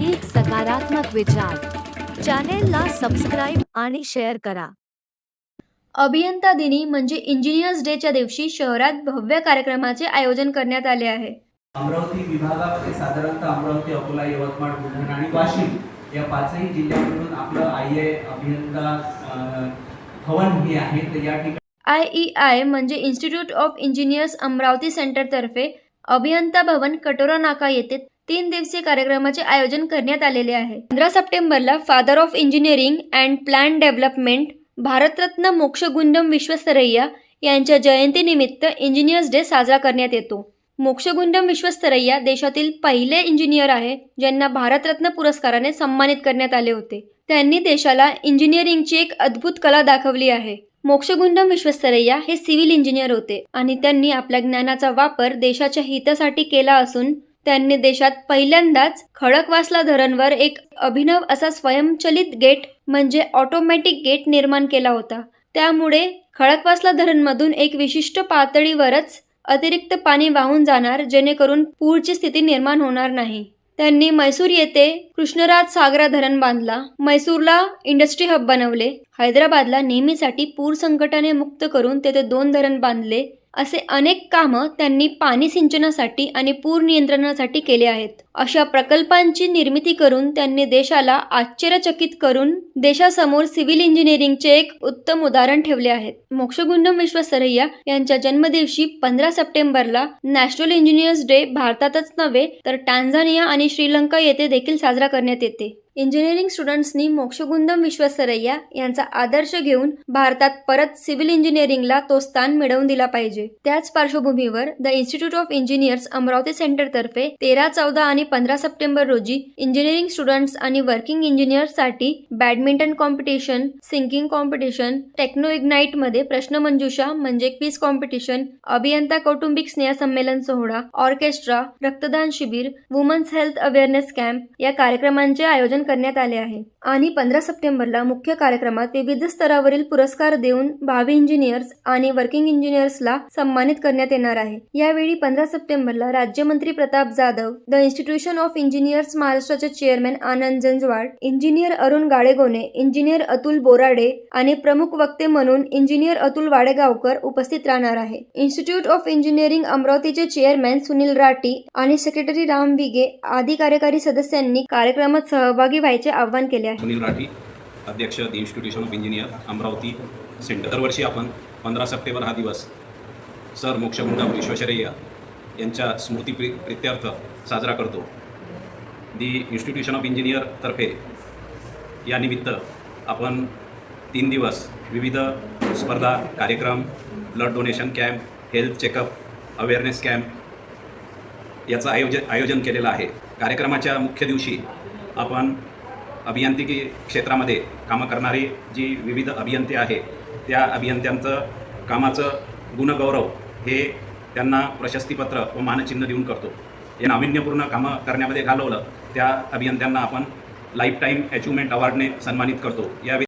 एक सकारात्मक विचार. चॅनेलला सबस्क्राईब आणि शेअर करा. अभियंता दिनी म्हणजे इंजिनियर्स डेच्या दिवशी शहरात भव्य कार्यक्रमाचे आयोजन करण्यात आले आहे. अमरावती विभागामध्ये साधारणतः अमरावती अकोला यवतमाळ बुलढाणा आणि वाशिम या पाचही जिल्ह्यांमधून आपलं आय ए अभियंता भवन हे आहे. तर या ठिकाणी आय ई आय म्हणजे इन्स्टिट्यूट ऑफ इंजिनियर्स अमरावती सेंटरतर्फे अभियंता भवन कटोरा नाका येथे तीन दिवसीय कार्यक्रमाचे आयोजन करण्यात आलेले आहे. पंधरा सप्टेंबरला father of engineering and plan development Bharat Ratna Mokshagundam Visvesvaraya यांच्या जयंतीनिमित्त इंजिनियर्स डे साजरा करण्यात येतो. मोक्षगुंडम विश्वस्तरय्या देशातील पहिले इंजिनियर आहे ज्यांना भारतरत्न पुरस्काराने सन्मानित करण्यात आले होते. त्यांनी देशाला इंजिनिअरिंगची एक अद्भुत कला दाखवली आहे. मोक्षगुंडम विश्वस्तरय्या हे सिव्हिल इंजिनियर होते आणि त्यांनी आपल्या ज्ञानाचा वापर देशाच्या हितासाठी केला असून त्यांनी देशात पहिल्यांदाच खडकवासला धरणवर एक अभिनव असा स्वयंचलित गेट म्हणजे ऑटोमॅटिक गेट निर्माण केला होता. त्यामुळे खडकवासला धरणमधून एक विशिष्ट पातळीवरच अतिरिक्त पाणी वाहून जाणार जेणेकरून पूरची स्थिती निर्माण होणार नाही. त्यांनी मैसूर येथे कृष्णराज सागरा धरण बांधला. मैसूरला इंडस्ट्री हब बनवले. हैदराबादला नेहमीसाठी पूर संकटाने मुक्त करून तेथे दोन धरण बांधले. असे अनेक कामं त्यांनी पाणी सिंचनासाठी आणि पूर नियंत्रणासाठी केले आहेत. अशा प्रकल्पांची निर्मिती करून त्यांनी देशाला आश्चर्यचकित करून देशासमोर सिव्हिल इंजिनिअरिंगचे एक उत्तम उदाहरण ठेवले आहेत मोक्षगुंडम विश्वसरय्या यांच्या जन्मदिवशी पंधरा सप्टेंबरला नॅशनल इंजिनियर्स डे भारतातच नव्हे तर टांझानिया आणि श्रीलंका येथे देखील साजरा करण्यात येते. इंजिनिअरिंग स्टुडंट्सनी मोक्षगुंदम विश्वसरय्या यांचा आदर्श घेऊन भारतात परत सिव्हिल इंजिनिअरिंगला तो स्थान मिळवून दिला पाहिजे. त्याच पार्श्वभूमीवर the institute of engineers Amravati सेंटरतर्फे तेरा चौदा आणि पंधरा सप्टेंबर रोजी इंजिनिअरिंग स्टुडंट्स आणि working इंजिनियर्ससाठी badminton competition thinking competition techno इग्नाइटमध्ये प्रश्नमंजुषा म्हणजे क्विज कॉम्पिटिशन अभियंता कौटुंबिक स्नेहसंमेलन सोहळा ऑर्केस्ट्रा रक्तदान शिबिर वुमन्स हेल्थ अवेअरनेस कॅम्प या कार्यक्रमांचे आयोजन करण्यात आले आहे. आणि पंधरा सप्टेंबरला मुख्य कार्यक्रमात विविध स्तरावरील पुरस्कार देऊन भावी इंजिनियर्स आणि वर्किंग इंजिनियर्सला सन्मानित करण्यात येणार आहे. यावेळी पंधरा सप्टेंबरला राज्यमंत्री Pratap Jadhav the institution of engineers महाराष्ट्राचे chairman Anand Janjwad engineer Arun Gadegone engineer Atul Borade आणि प्रमुख वक्ते म्हणून इंजिनियर अतुल वाडेगावकर उपस्थित राहणार आहे. इन्स्टिट्यूट ऑफ इंजिनिअरिंग अमरावतीचे चेअरमॅन सुनील राठी आणि सेक्रेटरी राम विगे आदी कार्यकारी सदस्यांनी कार्यक्रमात सहभाग व्हायचे आवाहन केले आहे. सुनील राठी अध्यक्ष the institution of engineer Amravati centre दरवर्षी आपण पंधरा सप्टेंबर हा दिवस सर मोक्षगुंडा विश्वेश्वरय्या यांच्या स्मृती प्रित्यर्थ साजरा करतो. दी इन्स्टिट्यूशन ऑफ इंजिनियरतर्फे यानिमित्त आपण तीन दिवस विविध स्पर्धा कार्यक्रम blood donation camp health checkup awareness camp याचं आयोजन आयोजन केलेलं आहे. कार्यक्रमाच्या मुख्य दिवशी आपण अभियांत्रिकी क्षेत्रामध्ये कामं करणारी जी विविध अभियंते आहे त्या अभियंत्यांचं कामाचं गुणगौरव हे त्यांना प्रशस्तीपत्र व मानचिन्ह देऊन करतो. हे नाविन्यपूर्ण कामं करण्यामध्ये घालवलं त्या अभियंत्यांना आपण लाईफ टाईम अचिव्हमेंट अवॉर्डने सन्मानित करतो. या